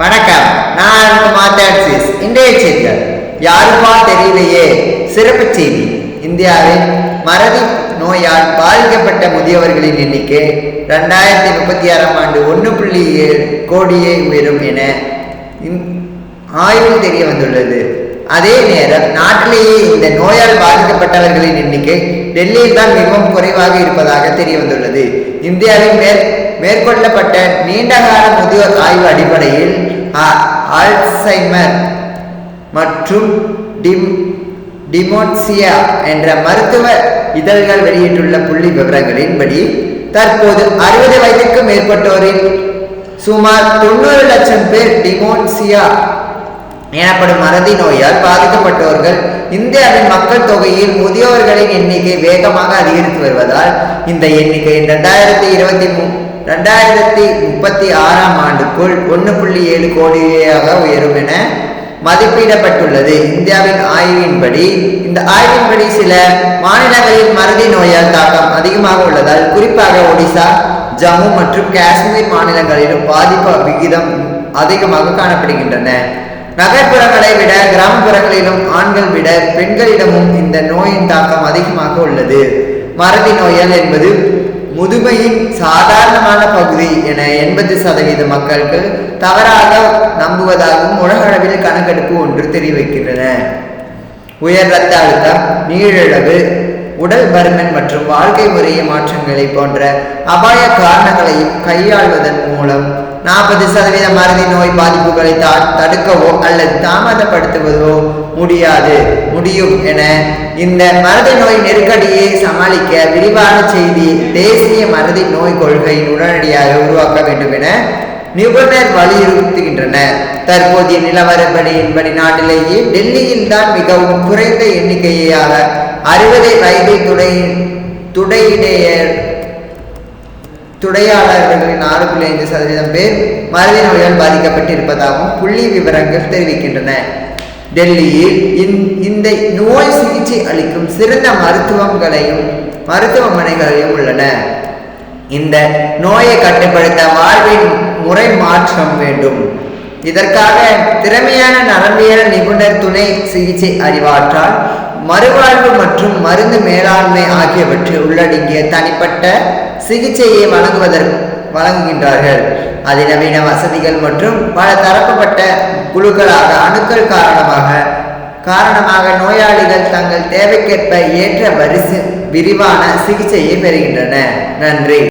வணக்கம். நான் மாத்தாட்சிஸ் இன்றைய செய்திகள். யாருப்பா தெரியலையே? சிறப்பு செய்தி. இந்தியாவில் மறதி நோயால் பாதிக்கப்பட்ட முதியவர்களின் எண்ணிக்கை ரெண்டாயிரத்தி முப்பத்தி ஆறாம் ஆண்டு ஒன்று புள்ளி ஏழு கோடியே உயரும் என இந்- ஆய்வில் தெரிய வந்துள்ளது. அதே நேரம் நாட்டிலேயே இந்த நோயால் பாதிக்கப்பட்டவர்களின் எண்ணிக்கை டெல்லியில் தான் மிகவும் குறைவாக இருப்பதாக தெரிய வந்துள்ளது. இந்தியாவில் மேற் மேற்கொள்ளப்பட்ட நீண்டகால முதியோர் ஆய்வு அடிப்படையில் ஆல்சைமர் மற்றும் டிம் டிமோட்சியா என்ற மருத்துவ இதழ்கள் வெளியிட்டுள்ள புள்ளி விவரங்களின்படி தற்போது அறுபது வயதுக்கும் மேற்பட்டோரில் சுமார் தொண்ணூறு லட்சம் பேர் டிமோன்சியா எனப்படும் மறதி நோயால் பாதிக்கப்பட்டவர்கள் இந்தியாவின் மக்கள் தொகையில் முதியோர்களின் எண்ணிக்கை வேகமாக அதிகரித்து வருவதால் இந்த எண்ணிக்கை ரெண்டாயிரத்தி இருபத்தி மூ ரெண்டாயிரத்தி முப்பத்தி ஆறாம் ஆண்டுக்குள் ஒன்று புள்ளி ஏழு கோடியாக உயரும் என மதிப்பிடப்பட்டுள்ளது. இந்தியாவின் ஆய்வின்படி இந்த ஆய்வின்படி சில மாநிலங்களில் மறதி நோயால் தாக்கம் அதிகமாக உள்ளதால் குறிப்பாக ஒடிசா ஜம்மு மற்றும் காஷ்மீர் மாநிலங்களிலும் பாதிப்பு விகிதம் அதிகமாக காணப்படுகின்றன. நகர்ப்புறங்களை விட கிராமப்புறங்களிலும் ஆண்கள் விட பெண்களிடமும் இந்த நோயின் தாக்கம் அதிகமாக உள்ளது. மறதி நோயல் என்பது முதுமையின் சாதாரணமான பகுதி என எண்பது சதவீத மக்களுக்கு தவறாக நம்புவதாகவும் உலகளவில் கணக்கெடுப்பு ஒன்று தெரிவிக்கின்றன. உயர் ரத்த அழுத்தம் நீரிழவு உடல் பருமன் மற்றும் வாழ்க்கை முறைய மாற்றங்களை போன்ற அபாய காரணங்களையும் கையாள்வதன் மூலம் நாற்பது சதவீத மருதி நோய் பாதிப்புகளை தடுக்கவோ அல்லது தாமதப்படுத்துவதோ முடியாது. முடியும் என இந்த மறதி நோய் நெருக்கடியை சமாளிக்க விரிவான செய்தி தேசிய மறதி நோய் கொள்கையின் உடனடியாக உருவாக்க வேண்டும் என நிபுணர் வலியுறுத்துகின்றனர் தற்போதைய நிலவரப்படியின்படி நாட்டிலேயே டெல்லியில் தான் மிகவும் குறைந்த எண்ணிக்கையாக அறுபது வயது துடை துடையிடையர் துடையாளர்களின் ஆறு புள்ளி ஐந்து சதவீதம் பேர் மறதி நோயால் பாதிக்கப்பட்டிருப்பதாகவும் புள்ளி விவரங்கள் தெரிவிக்கின்றன. டெல்லியில் இந்த- நோய் சிகிச்சை அளிக்கும் சிறந்த மருத்துவங்களையும் மருத்துவமனைகளையும் உள்ளன. இந்த நோயை கட்டுப்படுத்த வாழ்வின் முறை மாற்றம் வேண்டும். இதற்காக திறமையான நரம்பியல் நிபுணர் துணை சிகிச்சை அறிவாற்றால் மறுவாழ்வு மற்றும் மருந்து மேலாண்மை ஆகியவற்றை உள்ளடங்கிய தனிப்பட்ட சிகிச்சையை வழங்குவதற்கு வழங்குகின்றார்கள். அதிநவீன வசதிகள் மற்றும் பல தரப்பட்ட குழுக்களாக அணுக்கள் காரணமாக காரணமாக நோயாளிகள் தங்கள் தேவைக்கேற்ப ஏற்ற வரிசை விரிவான சிகிச்சையை பெறுகின்றன நன்றி.